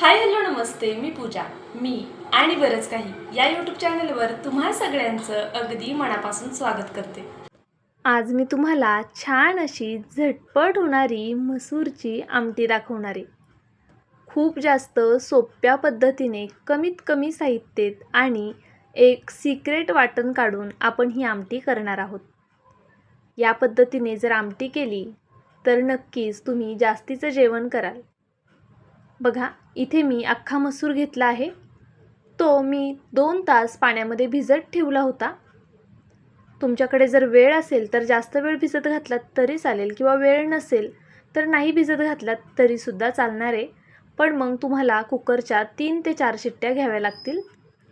Hi hello नमस्ते मी पूजा मी आणि बरंच काही या यूट्यूब चॅनलवर तुम्हा सगळ्यांचं अगदी मनापासून स्वागत करते. आज मी तुम्हाला छान अशी झटपट होणारी मसूरची आमटी दाखवणारी. खूप जास्त सोप्या पद्धतीने कमीत कमी साहित्यात आणि एक सिक्रेट वाटण काढून आपण ही आमटी करणार आहोत. या पद्धतीने जर आमटी केली तर नक्कीच तुम्ही जास्तीचं जेवण कराल. बघा इथे मी अख्खा मसूर घेतला आहे. तो मी दोन तास पाण्यामध्ये भिजत ठेवला होता. तुमच्याकडे जर वेळ असेल तर जास्त वेळ भिजत घातलात तरी चालेल किंवा वेळ नसेल तर नाही भिजत घातलात तरीसुद्धा चालणार आहे. पण मग तुम्हाला कुकरच्या तीन ते चार शिट्ट्या घ्याव्या लागतील.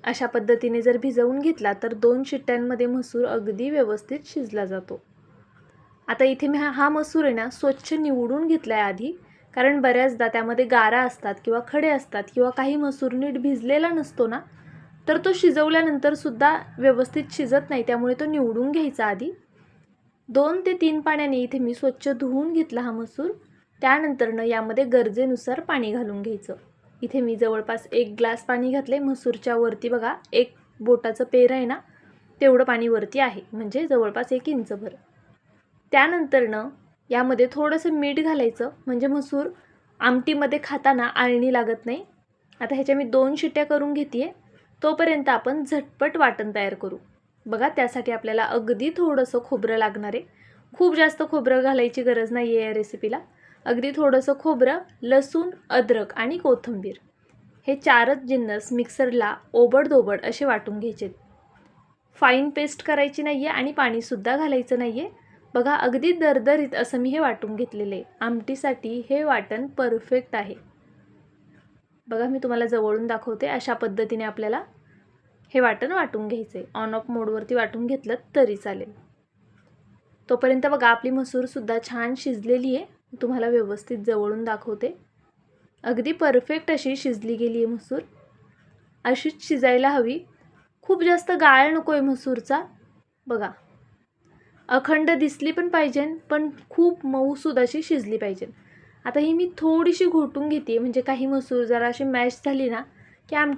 अशा पद्धतीने जर भिजवून घेतला तर दोन शिट्ट्यांमध्ये मसूर अगदी व्यवस्थित शिजला जातो. आता इथे मी हा हा मसूर आहे ना स्वच्छ निवडून घेतला आहे आधी. कारण बऱ्याचदा त्यामध्ये गारा असतात किंवा खडे असतात किंवा काही मसूर नीट भिजलेला नसतो ना तर तो शिजवल्यानंतर सुद्धा व्यवस्थित शिजत नाही. त्यामुळे तो निवडून घ्यायचा आधी. दोन ते तीन पाण्याने इथे मी स्वच्छ धुवून घेतला हा मसूर. त्यानंतरनं यामध्ये गरजेनुसार पाणी घालून घ्यायचं. इथे मी जवळपास एक ग्लास पाणी घातले. मसूरच्या वरती बघा एक बोटाचं पेर आहे ना तेवढं पाणी वरती आहे. म्हणजे जवळपास एक इंचभर. त्यानंतरनं यामध्ये थोडंसं मीठ घालायचं. म्हणजे मसूर आमटीमध्ये खाताना आळणी लागत नाही. आता ह्याच्या मी दोन शिट्ट्या करून घेते आहे तोपर्यंत आपण झटपट वाटण तयार करू. बघा त्यासाठी आपल्याला अगदी थोडंसं खोबरं लागणार आहे. खूप जास्त खोबरं घालायची गरज नाही आहे या रेसिपीला अगदी थोडंसं खोबरं लसूण अद्रक आणि कोथिंबीर. हे चारच जिन्नस मिक्सरला ओबडधोबड असे वाटून घ्यायचे फाईन पेस्ट करायची नाही आहे आणि पाणीसुद्धा घालायचं नाही आहे बघा अगदी दरदरीत असं मी हे वाटून घेतलेलं आहे. आमटीसाठी हे वाटण परफेक्ट आहे. बघा मी तुम्हाला जवळून दाखवते. अशा पद्धतीने आपल्याला हे वाटण वाटून घ्यायचं आहे ऑन ऑफ मोडवरती वाटून घेतलं तरी चालेल. तोपर्यंत बघा आपली मसूरसुद्धा छान शिजलेली आहे. तुम्हाला व्यवस्थित जवळून दाखवते. अगदी परफेक्ट अशी शिजली गेली आहे मसूर. अशीच शिजायला हवी. खूप जास्त गाळ नको आहे मसूरचा. बघा अखंड दिसली पण पाहिजे पण खूप मऊसूद अशी शिजली पाहिजे. आता ही मी थोडीशी घोटून घेते म्हणजे काही मसूर जरा अशी मॅश झाली ना की आम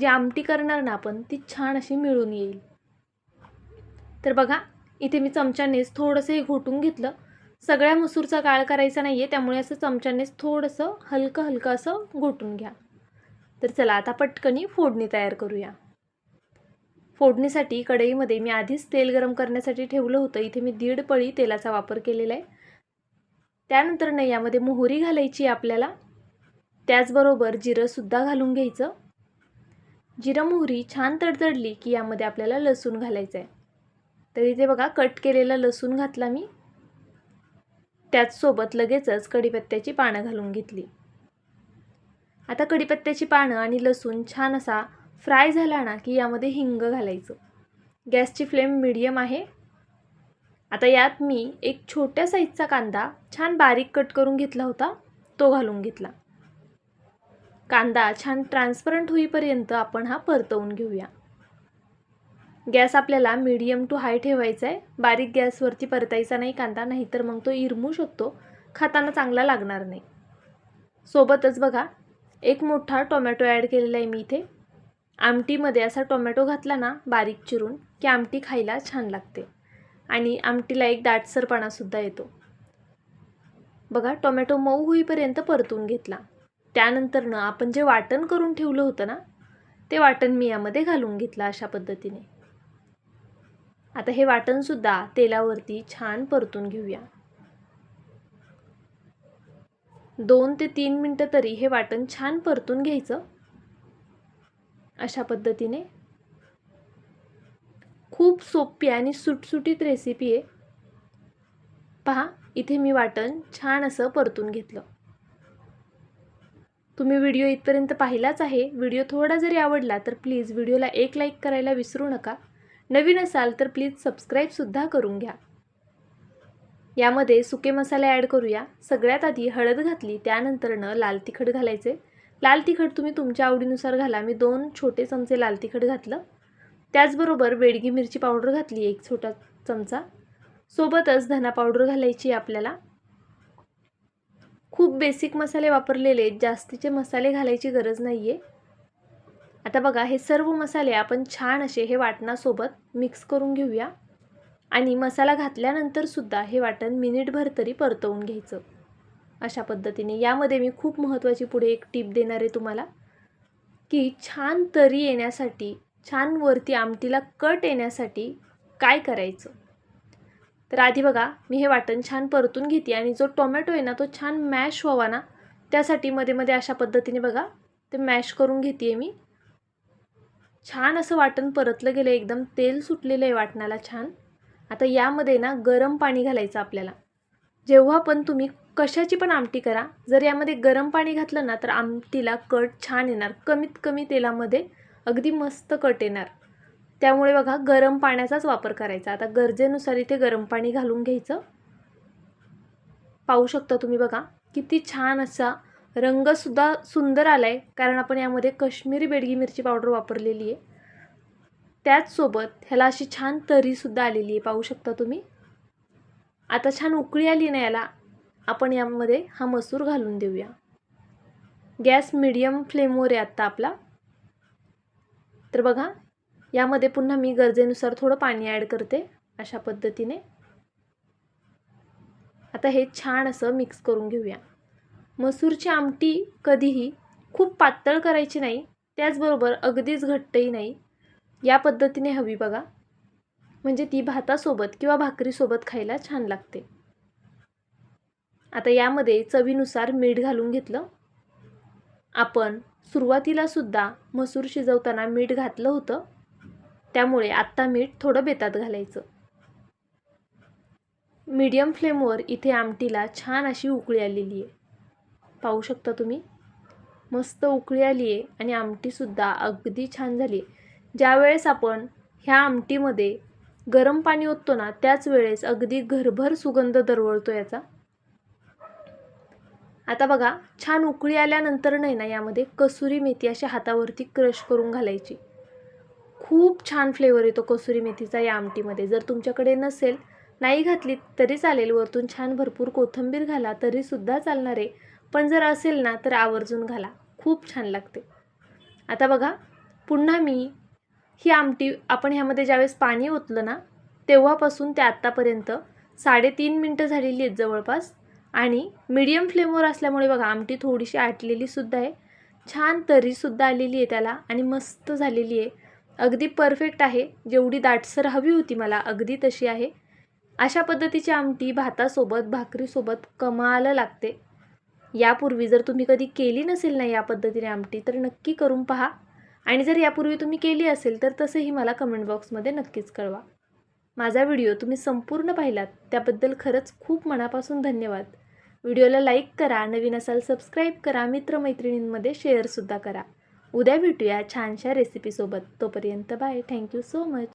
जी आमटी करणार ना आपण ती छान अशी मिळून येईल. तर बघा इथे मी चमच्यानेच थोडंसं हे घोटून घेतलं. सगळ्या मसूरचा काळ करायचा नाही आहे त्यामुळे असं चमच्यानेच थोडंसं हलकं हलकं असं घोटून घ्या. तर चला आता पटकनी फोडणी तयार करूया. फोडणीसाठी कढईमध्ये मी आधीच तेल गरम करण्यासाठी ठेवलं होतं. इथे मी दीड पळी तेलाचा वापर केलेला आहे. त्यानंतर नाही यामध्ये मोहरी घालायची आपल्याला. त्याचबरोबर जिरंसुद्धा घालून घ्यायचं. जिरं मोहरी छान तडतडली की यामध्ये आपल्याला लसूण घालायचं आहे. तर इथे बघा कट केलेला लसूण घातला मी. त्याचसोबत लगेचच कढीपत्त्याची पानं घालून घेतली. आता कढीपत्त्याची पानं आणि लसूण छान असा फ्राय झाला ना की यामध्ये हिंग घालायचं. गॅसची फ्लेम मिडियम आहे. आता यात मी एक छोट्या साईजचा कांदा छान बारीक कट करून घेतला होता तो घालून घेतला. कांदा छान ट्रान्सपरंट होईपर्यंत आपण हा परतवून घेऊया. गॅस आपल्याला मीडियम टू हाय ठेवायचा आहे. बारीक गॅसवरती परतायचा नाही कांदा नाहीतर मग तो इरमू शकतो. खाताना चांगला लागणार नाही. सोबतच बघा एक मोठा टोमॅटो ॲड केलेला आहे मी इथे. आमटीमध्ये असा टोमॅटो घातला ना बारीक चिरून की आमटी खायला छान लागते. आणि आमटीला एक दाटसरपणासुद्धा येतो. बघा टोमॅटो मऊ होईपर्यंत परतून घेतला. त्यानंतरनं आपण जे वाटण करून ठेवलं होतं ना ते वाटण मी यामध्ये घालून घेतलं अशा पद्धतीने. आता हे वाटणसुद्धा तेलावरती छान परतून घेऊया. दोन ते तीन मिनटं तरी हे वाटण छान परतून घ्यायचं. अशा पद्धतीने. खूप सोपी आणि सुटसुटीत रेसिपी आहे. पहा इथे मी वाटण छान असं परतून घेतलं. तुम्ही व्हिडिओ इथपर्यंत पाहिलाच आहे. व्हिडिओ थोडा जरी आवडला तर प्लीज व्हिडिओला एक लाईक करायला विसरू नका. नवीन असाल तर प्लीज सबस्क्राईबसुद्धा करून घ्या. यामध्ये सुके मसाले ॲड करूया. सगळ्यात आधी हळद घातली त्यानंतरनं लाल तिखट घालायचे. लाल तिखट तुम्ही तुमच्या आवडीनुसार घाला. मी दोन छोटे चमचे लाल तिखट घातलं. त्याचबरोबर बेडगी मिरची पावडर घातली एक छोटा चमचा. सोबतच धना पावडर घालायची आपल्याला. खूप बेसिक मसाले वापरलेले जास्तीचे मसाले घालायची गरज नाही आहे आता बघा हे सर्व मसाले आपण छान असे हे वाटणासोबत मिक्स करून घेऊया. आणि मसाला घातल्यानंतरसुद्धा हे वाटण मिनिटभर तरी परतवून घ्यायचं. अशा पद्धतीने. यामध्ये मी खूप महत्त्वाची पुढे एक टीप देणार आहे तुम्हाला की छान तरी येण्यासाठी छान वरती आमटीला कट येण्यासाठी काय करायचं? तर आधी बघा मी हे वाटण छान परतून घेते आणि जो टोमॅटो आहे ना तो छान मॅश व्हावा ना त्यासाठी मध्ये मध्ये अशा पद्धतीने बघा ते मॅश करून घेते आहे मी. छान असं वाटण परतलं गेलं एकदम तेल सुटलेलं आहे वाटणाला छान. आता यामध्ये ना गरम पाणी घालायचं आपल्याला. जेव्हा पण तुम्ही कशाची पण आमटी करा. जर यामध्ये गरम पाणी घातलं ना तर आमटीला कट छान येणार. कमीत कमी तेलामध्ये अगदी मस्त कट येणार. त्यामुळे बघा गरम पाण्याचाच वापर करायचा. आता गरजेनुसार इथे गरम पाणी घालून घ्यायचं. पाहू शकता तुम्ही बघा किती छान असा रंगसुद्धा सुंदर आला आहे कारण आपण यामध्ये कश्मीरी बेडगी मिरची पावडर वापरलेली आहे. त्याचसोबत ह्याला अशी छान तरीसुद्धा आलेली आहे. पाहू शकता तुम्ही? आता छान उकळी आली ना याला. आपण यामध्ये हा मसूर घालून देऊया. गॅस मिडियम फ्लेमवर आहे आत्ता आपला. तर बघा यामध्ये पुन्हा मी गरजेनुसार थोडं पाणी ॲड करते अशा पद्धतीने. आता हे छान असं मिक्स करून घेऊया. मसूरची आमटी कधीही खूप पातळ करायची नाही त्याचबरोबर अगदीच घट्टही नाही. या पद्धतीने हवी बघा. म्हणजे ती भातासोबत किंवा भाकरीसोबत खायला छान लागते. आता यामध्ये चवीनुसार मीठ घालून घेतलं. आपण सुरुवातीला सुद्धा मसूर शिजवताना मीठ घातलं होतं. त्यामुळे आत्ता मीठ थोडं बेतात घालायचं. मीडियम फ्लेमवर इथे आमटीला छान अशी उकळी आलेली आहे. पाहू शकता तुम्ही? मस्त उकळी आली आहे आणि आमटीसुद्धा अगदी छान झाली आहे. ज्यावेळेस आपण ह्या आमटीमध्ये गरम पाणी ओततो ना त्याच वेळेस अगदी घरभर सुगंध दरवळतो याचा. आता बघा छान उकळी आल्यानंतर नाही ना यामध्ये कसुरी मेथी अशी हातावरती क्रश करून घालायची. खूप छान फ्लेवर येतो कसुरी मेथीचा या आमटीमध्ये. जर तुमच्याकडे नसेल नाही घातली तरी चालेल. वरतून छान भरपूर कोथिंबीर घाला तरीसुद्धा चालणार आहे. पण जर असेल ना तर आवर्जून घाला. खूप छान लागते. आता बघा पुन्हा मी ही आमटी आपण ह्यामध्ये ज्यावेळेस पाणी ओतलं ना तेव्हापासून ते आत्तापर्यंत साडेतीन मिनटं झालेली आहेत जवळपास. आणि मीडियम फ्लेमवर असल्यामुळे बघा आमटी थोडीशी आटलेली सुद्धा आहे. छान तरीसुद्धा आलेली आहे त्याला आणि मस्त झालेली आहे. अगदी परफेक्ट आहे. जेवढी दाटसर हवी होती मला अगदी तशी आहे. अशा पद्धतीची आमटी भातासोबत भाकरीसोबत कमाल लागते. यापूर्वी जर तुम्ही कधी केली नसेल ना या पद्धतीने आमटी तर नक्की करून पहा. आणि जर यापूर्वी तुम्ही केली असेल तर तसंही मला कमेंट बॉक्समध्ये नक्कीच कळवा. माझा व्हिडिओ तुम्ही संपूर्ण पाहिलात त्याबद्दल खरंच खूप मनापासून धन्यवाद. व्हिडिओला लाईक करा नवीन असाल सबस्क्राईब करा मित्रमैत्रिणींमध्ये शेअरसुद्धा करा. उद्या भेटूया छानशा रेसिपीसोबत. तोपर्यंत बाय. Thank you so much